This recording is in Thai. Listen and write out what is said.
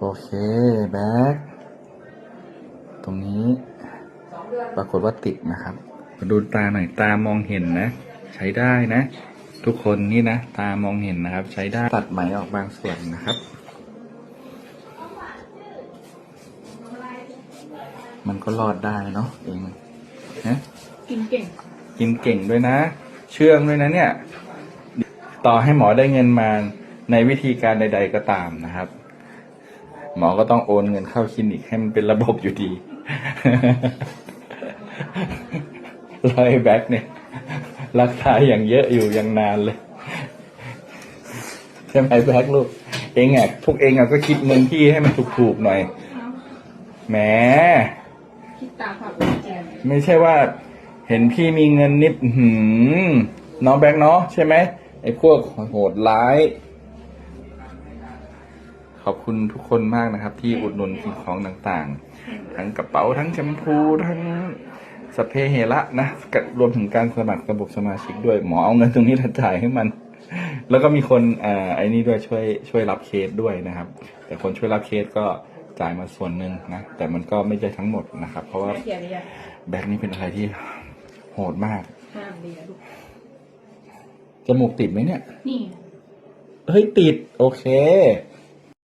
โอเค แบ็คตรงนี้ ปรากฏว่าติดนะครับ มาดูตาหน่อย ตามองเห็นนะ ใช้ได้นะ ทุกคนนี่นะ ตามองเห็นนะครับ ใช้ได้ ตัดไหมออกบางส่วนนะครับ มันก็รอดได้เนาะเองนะกินเก่ง กินเก่งด้วยนะ เชื่องด้วยนะเนี่ย ต่อให้หมอได้เงินมาในวิธีการใด ๆก็ตามนะครับ หมอก็ต้องโอนเงินเข้าคลินิกให้มันเป็นระบบอยู่ดีรอยแบ็คเนี่ย รักษาอย่างเยอะอยู่อย่างนานเลยใช่ไหมแบ็คลูก เองอะพวกเองอะก็คิดเงินที่ให้มันถูกๆหน่อยแหมคิดตามความเป็นแจมไม่ใช่ว่า เห็นพี่มีเงินนิดหือน้องแบงค์เนาะใช่ไหมไอ้พวกโหดร้าย อบคุณทุกคนมากนะครับ ที่อุดหนุนสิ่งของต่างๆ ทั้งกระเป๋าทั้งแชมพูทั้งสพเปรย์เฮระนะกับรวมถึงการสมัครระบบสมาชิกด้วยหมอเอาเงินตรงนี้มาจ่ายให้มัน แล้วก็มีคนอ่าไอ้นี่ด้วยช่วยช่วยรับเคสด้วยนะครับ แต่คนช่วยรับเคสก็จ่ายมาส่วนหนึ่งนะ แต่มันก็ไม่ใช่ทั้งหมดนะครับ เพราะว่าแม่เกียรติยาแบ็คนี่เป็นอะไรที่โหดมากห้ามเรียนลูกจมูกติดไหมเนี่ย นี่ เฮ้ยติด โอเค